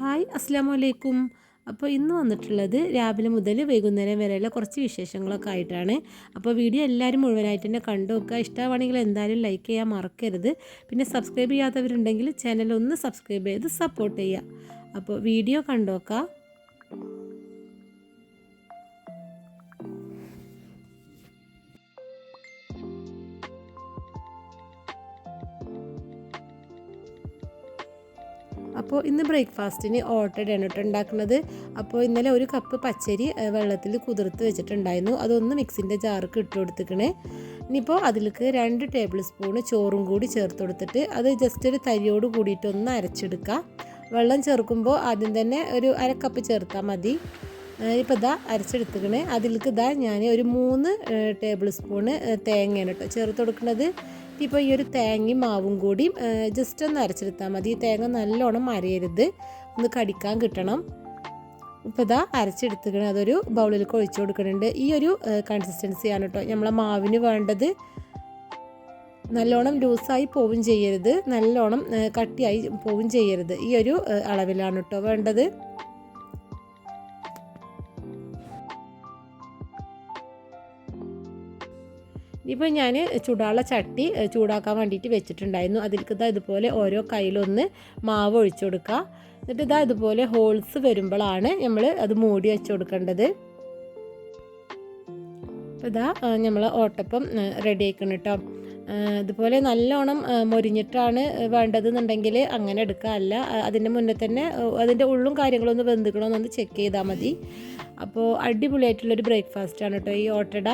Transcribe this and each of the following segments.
Hi അസ്സാം വലൈക്കും അപ്പോൾ ഇന്ന് വന്നിട്ടുള്ളത് രാവിലെ മുതൽ വൈകുന്നേരം വരെയുള്ള കുറച്ച് വിശേഷങ്ങളൊക്കെ ആയിട്ടാണ്. അപ്പോൾ വീഡിയോ എല്ലാവരും മുഴുവനായിട്ട് തന്നെ കണ്ടു നോക്കുക. ഇഷ്ടമാണെങ്കിൽ എന്തായാലും ലൈക്ക് ചെയ്യാൻ മറക്കരുത്. പിന്നെ സബ്സ്ക്രൈബ് ചെയ്യാത്തവരുണ്ടെങ്കിൽ ചാനൽ ഒന്ന് സബ്സ്ക്രൈബ് ചെയ്ത് സപ്പോർട്ട് ചെയ്യുക. അപ്പോൾ വീഡിയോ കണ്ടു നോക്കുക. അപ്പോൾ ഇന്ന് ബ്രേക്ക്ഫാസ്റ്റിന് ഓട്ടടയാണ് കേട്ടോ ഉണ്ടാക്കുന്നത്. അപ്പോൾ ഇന്നലെ ഒരു കപ്പ് പച്ചരി വെള്ളത്തിൽ കുതിർത്ത് വെച്ചിട്ടുണ്ടായിരുന്നു. അതൊന്ന് മിക്സിന്റെ ജാർക്ക് ഇട്ട് കൊടുത്തിക്കണേ. ഇനിയിപ്പോൾ അതിലേക്ക് രണ്ട് ടേബിൾ സ്പൂണ് ചോറും കൂടി ചേർത്ത് കൊടുത്തിട്ട് അത് ജസ്റ്റ് ഒരു തരിയോട് കൂടിയിട്ടൊന്ന് അരച്ചെടുക്കുക. വെള്ളം ചേർക്കുമ്പോൾ ആദ്യം തന്നെ ഒരു അര കപ്പ് ചേർത്താൽ മതി. ഇപ്പോൾ ഇതാ അരച്ചെടുത്തിക്കണേ. അതിലേക്ക് ഇതാ ഞാൻ ഒരു മൂന്ന് ടേബിൾ സ്പൂണ് തേങ്ങയാണ് കേട്ടോ ചേർത്ത് കൊടുക്കുന്നത് ഇപ്പോൾ ഈ ഒരു തേങ്ങയും മാവും കൂടി ജസ്റ്റ് ഒന്ന് അരച്ചെടുത്താൽ മതി. ഈ തേങ്ങ നല്ലോണം അരയരുത്. ഒന്ന് കടിക്കാൻ കിട്ടണം. ഇപ്പോൾ ഇതാ അരച്ചെടുത്തിട്ടുണ്ട് അതൊരു ബൗളിലേക്ക് ഒഴിച്ചു കൊടുക്കുന്നുണ്ട്. ഈ ഒരു കൺസിസ്റ്റൻസിയാണ് കേട്ടോ നമ്മളെ മാവിന് വേണ്ടത് നല്ലോണം ലൂസായി പോവും ചെയ്യരുത്. നല്ലോണം കട്ടിയായി പോവും ചെയ്യരുത്. ഈ ഒരു അളവിലാണ് കേട്ടോ വേണ്ടത്. ഇപ്പോൾ ഞാൻ ചൂടാനുള്ള ചട്ടി ചൂടാക്കാൻ വേണ്ടിയിട്ട് വെച്ചിട്ടുണ്ടായിരുന്നു. അതിലേക്ക് ഇതാ ഇതുപോലെ ഓരോ കയ്യിലൊന്ന് മാവ് ഒഴിച്ചു കൊടുക്കുക എന്നിട്ട് ഇതാ ഇതുപോലെ ഹോൾസ് വരുമ്പോഴാണ് നമ്മൾ അത് മൂടി വെച്ച് കൊടുക്കേണ്ടത്. അപ്പോൾ ഇതാ നമ്മൾ ഓട്ടപ്പം റെഡി ആക്കണം കേട്ടോ ഇതുപോലെ നല്ലോണം മൊരിഞ്ഞിട്ടാണ് വേണ്ടതെന്നുണ്ടെങ്കിൽ അങ്ങനെ എടുക്കുക അതിന്റെ മുന്നേ തന്നെ അതിന്റെ ഉള്ളും കാര്യങ്ങളൊന്ന് ബന്ധുക്കണമെന്നൊന്ന് ചെക്ക് ചെയ്താൽ മതി. അപ്പോൾ അടിപൊളിയായിട്ടുള്ളൊരു ബ്രേക്ക്ഫാസ്റ്റാണ് കേട്ടോ ഈ ഓട്ടട.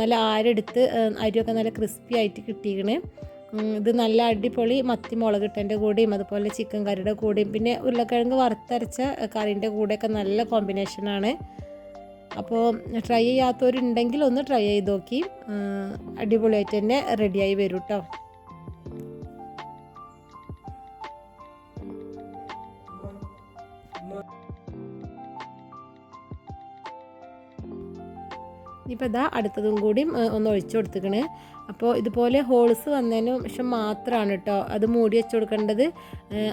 നല്ല ആരെടുത്ത് അരിയൊക്കെ നല്ല ക്രിസ്പി ആയിട്ട് കിട്ടിയിരിക്കണേ ഇത് നല്ല അടിപൊളി മത്തി ഇട്ടതിന്റെ കൂടെയും അതുപോലെ ചിക്കൻ കറിയുടെ കൂടെയും പിന്നെ ഉരുളക്കിഴങ്ങ് വറുത്തരച്ച കറീന്റെ കൂടെയൊക്കെ നല്ല കോമ്പിനേഷനാണ് അപ്പോൾ ട്രൈ ചെയ്യാത്തവരുണ്ടെങ്കിൽ ഒന്ന് ട്രൈ ചെയ്ത് നോക്കി. അടിപൊളിയായിട്ട് തന്നെ റെഡിയായി വരും കേട്ടോ ഇനിയിപ്പോൾ ഇതാ അടുത്തതും കൂടി ഒന്ന് ഒഴിച്ചു കൊടുത്തിക്കണേ. അപ്പോൾ ഇതുപോലെ ഹോൾസ് വന്നതിന് ശേഷം മാത്രമാണ് കേട്ടോ അത് മൂടി വെച്ച് കൊടുക്കേണ്ടത്.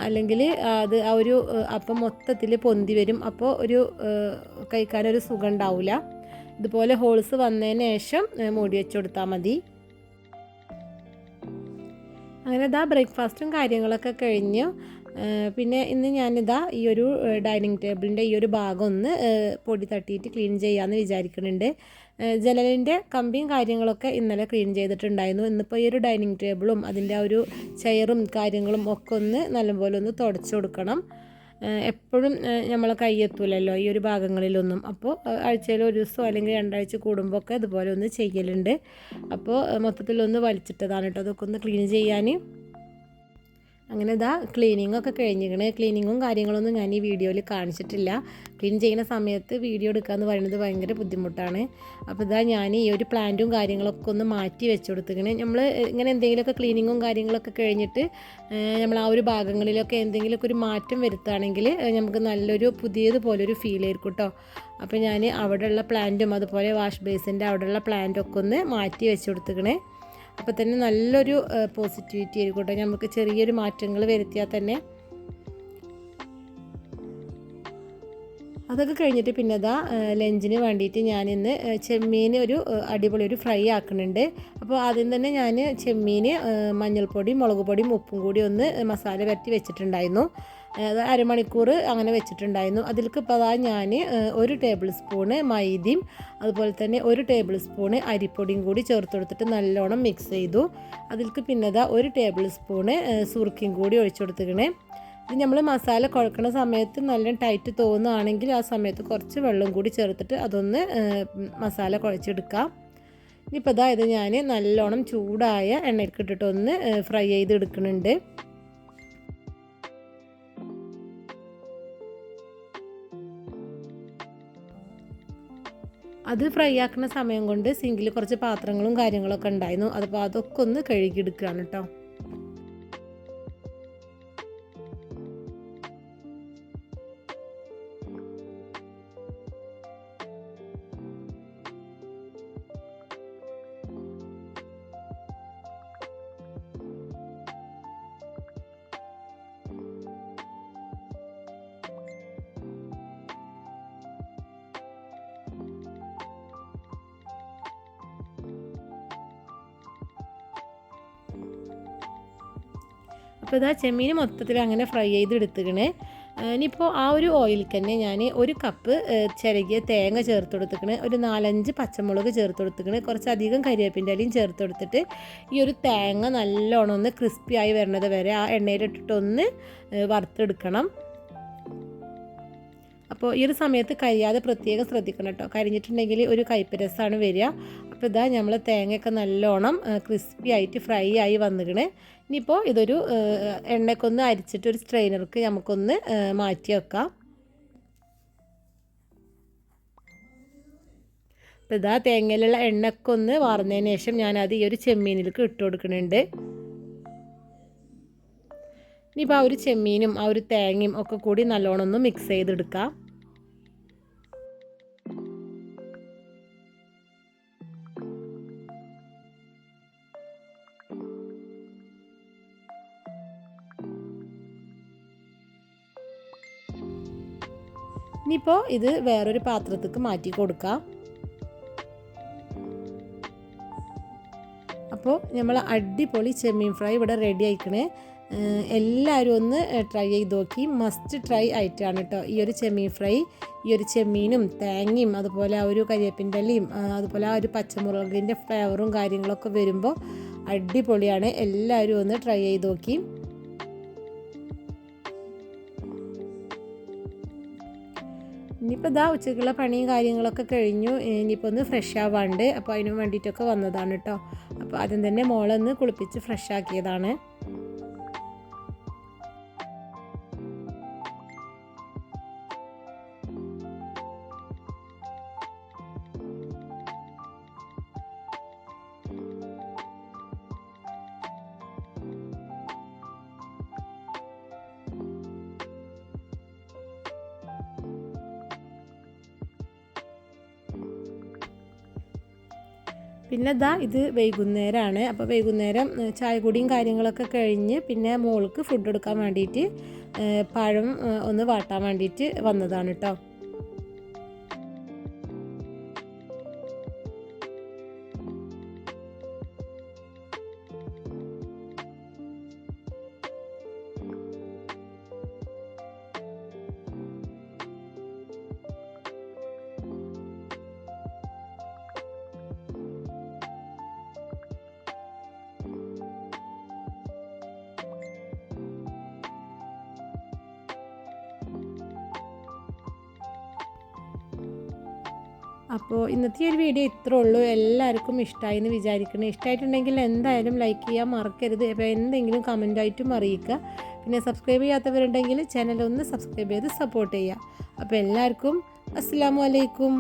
അല്ലെങ്കിൽ അത് ആ ഒരു അപ്പം മൊത്തത്തിൽ പൊന്തി വരും. അപ്പോൾ ഒരു കഴിക്കാനൊരു സുഖം ഉണ്ടാവില്ല ഇതുപോലെ ഹോൾസ് വന്നതിന് ശേഷം മൂടി വെച്ച് കൊടുത്താൽ മതി. അങ്ങനെ ഇതാ ബ്രേക്ക്ഫാസ്റ്റും കാര്യങ്ങളൊക്കെ കഴിഞ്ഞു. പിന്നെ ഇന്ന് ഞാനിതാ ഈ ഒരു ഡൈനിങ് ടേബിളിന്റെ ഈ ഒരു ഭാഗം ഒന്ന് പൊടി തട്ടിയിട്ട് ക്ലീൻ ചെയ്യാമെന്ന് വിചാരിക്കുന്നുണ്ട് ജനലിന്റെ കമ്പിയും കാര്യങ്ങളൊക്കെ ഇന്നലെ ക്ലീൻ ചെയ്തിട്ടുണ്ടായിരുന്നു. ഇന്നിപ്പോൾ ഈ ഒരു ഡൈനിങ് ടേബിളും അതിന്റെ ആ ഒരു ചെയറും കാര്യങ്ങളും ഒക്കെ ഒന്ന് നല്ലപോലെ ഒന്ന് തുടച്ചു കൊടുക്കണം. എപ്പോഴും നമ്മളെ കയ്യെത്തൂലല്ലോ ഈ ഒരു ഭാഗങ്ങളിലൊന്നും. അപ്പോൾ ആഴ്ചയിൽ ഒരു ദിവസം അല്ലെങ്കിൽ രണ്ടാഴ്ച കൂടുമ്പോൾ ഒക്കെ ഇതുപോലെ ഒന്ന് ചെയ്യലുണ്ട്. അപ്പോൾ മൊത്തത്തിലൊന്ന് വലിച്ചിട്ടതാണ് കേട്ടോ അതൊക്കെ ഒന്ന് ക്ലീൻ ചെയ്യാൻ അങ്ങനെ ഇതാ ക്ലീനിങ്ങൊക്കെ കഴിഞ്ഞിരിക്കണ്. ക്ലീനിങ്ങും കാര്യങ്ങളൊന്നും ഞാൻ ഈ വീഡിയോയിൽ കാണിച്ചിട്ടില്ല. ക്ലീൻ ചെയ്യുന്ന സമയത്ത് വീഡിയോ എടുക്കുക എന്ന് പറയുന്നത് ഭയങ്കര ബുദ്ധിമുട്ടാണ്. അപ്പോൾ ഇതാ ഞാൻ ഈ ഒരു പ്ലാന്റും കാര്യങ്ങളൊക്കെ ഒന്ന് മാറ്റി വെച്ച് കൊടുത്തിരിക്കണേ. നമ്മൾ ഇങ്ങനെ എന്തെങ്കിലുമൊക്കെ ക്ലീനിങ്ങും കാര്യങ്ങളൊക്കെ കഴിഞ്ഞിട്ട് നമ്മൾ ആ ഒരു ഭാഗങ്ങളിലൊക്കെ എന്തെങ്കിലുമൊക്കെ ഒരു മാറ്റം വരുത്തുകയാണെങ്കിൽ നമുക്ക് നല്ലൊരു പുതിയതുപോലൊരു ഫീൽ ആയിരിക്കും കേട്ടോ അപ്പോൾ ഞാൻ അവിടെയുള്ള പ്ലാന്റും അതുപോലെ വാഷ് ബേസിന്റെ അവിടെയുള്ള പ്ലാന്റൊക്കെ ഒന്ന് മാറ്റി വെച്ച് കൊടുത്തിക്കണേ അപ്പോൾ തന്നെ നല്ലൊരു പോസിറ്റിവിറ്റി ആയിരിക്കും കേട്ടോ. നമുക്ക് ചെറിയൊരു മാറ്റങ്ങൾ വരുത്തിയാൽ തന്നെ. അതൊക്കെ കഴിഞ്ഞിട്ട് പിന്നെ അതാ ലഞ്ചിന് വേണ്ടിയിട്ട് ഞാനിന്ന് ചെമ്മീൻ ഒരു അടിപൊളി ഒരു ഫ്രൈ ആക്കുന്നുണ്ട്. അപ്പോൾ ആദ്യം തന്നെ ഞാൻ ചെമ്മീൻ മഞ്ഞൾപ്പൊടി മുളക് പൊടിയും ഉപ്പും കൂടി ഒന്ന് മസാല പരത്തി വെച്ചിട്ടുണ്ടായിരുന്നു. അരമണിക്കൂർ അങ്ങനെ വെച്ചിട്ടുണ്ടായിരുന്നു. അതിലേക്ക് ഇപ്പോൾ അതാ ഞാൻ ഒരു ടേബിൾ സ്പൂണ് മൈദയും അതുപോലെ തന്നെ ഒരു ടേബിൾ സ്പൂണ് അരിപ്പൊടിയും കൂടി ചേർത്ത് കൊടുത്തിട്ട് നല്ലോണം മിക്സ് ചെയ്തു. അതിലേക്ക് പിന്നെ അതാ ഒരു ടേബിൾ സ്പൂണ് സുറുക്കിയും കൂടി ഒഴിച്ചു കൊടുത്തിക്കണേ ഇത് നമ്മൾ മസാല കുഴക്കുന്ന സമയത്ത് നല്ല ടൈറ്റ് തോന്നുകയാണെങ്കിൽ ആ സമയത്ത് കുറച്ച് വെള്ളം കൂടി ചേർത്തിട്ട് അതൊന്ന് മസാല കുഴച്ചെടുക്കാം. ഇനിയിപ്പോൾ അതായത് ഞാൻ നല്ലോണം ചൂടായ എണ്ണയിൽ ഇട്ടിട്ട് ഒന്ന് ഫ്രൈ ചെയ്ത് എടുക്കുന്നുണ്ട് അത് ഫ്രൈ ആക്കുന്ന സമയം കൊണ്ട് സിങ്കിൽ കുറച്ച് പാത്രങ്ങളും കാര്യങ്ങളൊക്കെ ഉണ്ടായിരുന്നു. അപ്പോൾ അതൊക്കെ ഒന്ന് കഴുകിയെടുക്കുകയാണ് കേട്ടോ അപ്പോൾ ഇതാ ചെമ്മീൻ മൊത്തത്തിൽ അങ്ങനെ ഫ്രൈ ചെയ്ത് എടുത്തുക്കണേ ഇനിയിപ്പോൾ ആ ഒരു ഓയിൽ തന്നെ ഞാൻ ഒരു കപ്പ് ചിരകിയ തേങ്ങ ചേർത്ത് കൊടുത്തിക്കണ് ഒരു നാലഞ്ച് പച്ചമുളക് ചേർത്ത് കൊടുത്തിക്കണ് കുറച്ചധികം കരിവേപ്പിന്റെ ഇലയും ചേർത്ത് കൊടുത്തിട്ട് ഈ ഒരു തേങ്ങ നല്ലോണം ഒന്ന് ക്രിസ്പി ആയി വരുന്നത് വരെ ആ എണ്ണയിലിട്ടിട്ടൊന്ന് വറുത്തെടുക്കണം. അപ്പോൾ ഈ ഒരു സമയത്ത് കരിയാതെ പ്രത്യേകം ശ്രദ്ധിക്കണം കേട്ടോ. കരിഞ്ഞിട്ടുണ്ടെങ്കിൽ ഒരു കയ്പ്പ് രസമാണ് വരിക. അപ്പോൾ ഇതാ നമ്മൾ തേങ്ങയൊക്കെ നല്ലോണം ക്രിസ്പി ആയിട്ട് ഫ്രൈ ആയി വന്നിക്കണ് ഇനിയിപ്പോൾ ഇതൊരു എണ്ണക്കൊന്ന് അരിച്ചിട്ട് ഒരു സ്ട്രെയിനർക്ക് നമുക്കൊന്ന് മാറ്റി വെക്കാം. അപ്പോൾ ഇതാ തേങ്ങയിലുള്ള എണ്ണയൊക്കെ ഒന്ന് വാർന്നതിന് ശേഷം ഞാനത് ഈ ഒരു ചെമ്മീനിലേക്ക് ഇട്ട് കൊടുക്കുന്നുണ്ട്. ഇനിയിപ്പോൾ ആ ഒരു ചെമ്മീനും ആ ഒരു തേങ്ങയും ഒക്കെ കൂടി നല്ലോണം ഒന്ന് മിക്സ് ചെയ്തെടുക്കാം. ഇനിയിപ്പോൾ ഇത് വേറൊരു പാത്രത്തേക്ക് മാറ്റി കൊടുക്കാം. അപ്പോൾ നമ്മൾ അടിപൊളി ചെമ്മീൻ ഫ്രൈ ഇവിടെ റെഡി ആയിക്കണേ. എല്ലാവരും ഒന്ന് ട്രൈ ചെയ്ത് നോക്കി. മസ്റ്റ് ട്രൈ ആയിട്ടാണ് കേട്ടോ ഈ ഒരു ചെമ്മീൻ ഫ്രൈ. ഈ ഒരു ചെമ്മീനും തേങ്ങയും അതുപോലെ ആ ഒരു കരിവേപ്പിന്റെ ഇലയും അതുപോലെ ആ ഒരു പച്ചമുളകിന്റെ ഫ്ലേവറും കാര്യങ്ങളൊക്കെ വരുമ്പോൾ അടിപൊളിയാണ്. എല്ലാവരും ഒന്ന് ട്രൈ ചെയ്ത് നോക്കി. ഇനിയിപ്പോൾ ഇതാ ഉച്ചയ്ക്കുള്ള പണിയും കാര്യങ്ങളൊക്കെ കഴിഞ്ഞു. ഇനിയിപ്പോൾ ഒന്ന് ഫ്രഷ് ആവാണ്ട്. അപ്പോൾ അതിന് വേണ്ടിയിട്ടൊക്കെ വന്നതാണ് കേട്ടോ അപ്പോൾ ആദ്യം തന്നെ മോളൊന്ന് കുളിപ്പിച്ച് ഫ്രഷ് ആക്കിയതാണ്. പിന്നെ ഇതാ ഇത് വൈകുന്നേരമാണ് അപ്പോൾ വൈകുന്നേരം ചായ കുടിയും കാര്യങ്ങളൊക്കെ കഴിഞ്ഞ് പിന്നെ മോൾക്ക് ഫുഡ് എടുക്കാൻ വേണ്ടിയിട്ട് പഴം ഒന്ന് വാട്ടാൻ വേണ്ടിയിട്ട് വന്നതാണ് കേട്ടോ അപ്പോൾ ഇന്നത്തെ ഒരു വീഡിയോ ഇത്രേ ഉള്ളൂ. എല്ലാവർക്കും ഇഷ്ടമായി എന്ന് വിചാരിക്കണം. ഇഷ്ടമായിട്ടുണ്ടെങ്കിൽ എന്തായാലും ലൈക്ക് ചെയ്യാൻ മറക്കരുത്. അപ്പോൾ എന്തെങ്കിലും കമന്റായിട്ടും അറിയിക്കുക. പിന്നെ സബ്സ്ക്രൈബ് ചെയ്യാത്തവരുണ്ടെങ്കിൽ ചാനൽ ഒന്ന് സബ്സ്ക്രൈബ് ചെയ്ത് സപ്പോർട്ട് ചെയ്യുക. അപ്പോൾ എല്ലാവർക്കും അസ്സാം വലൈക്കും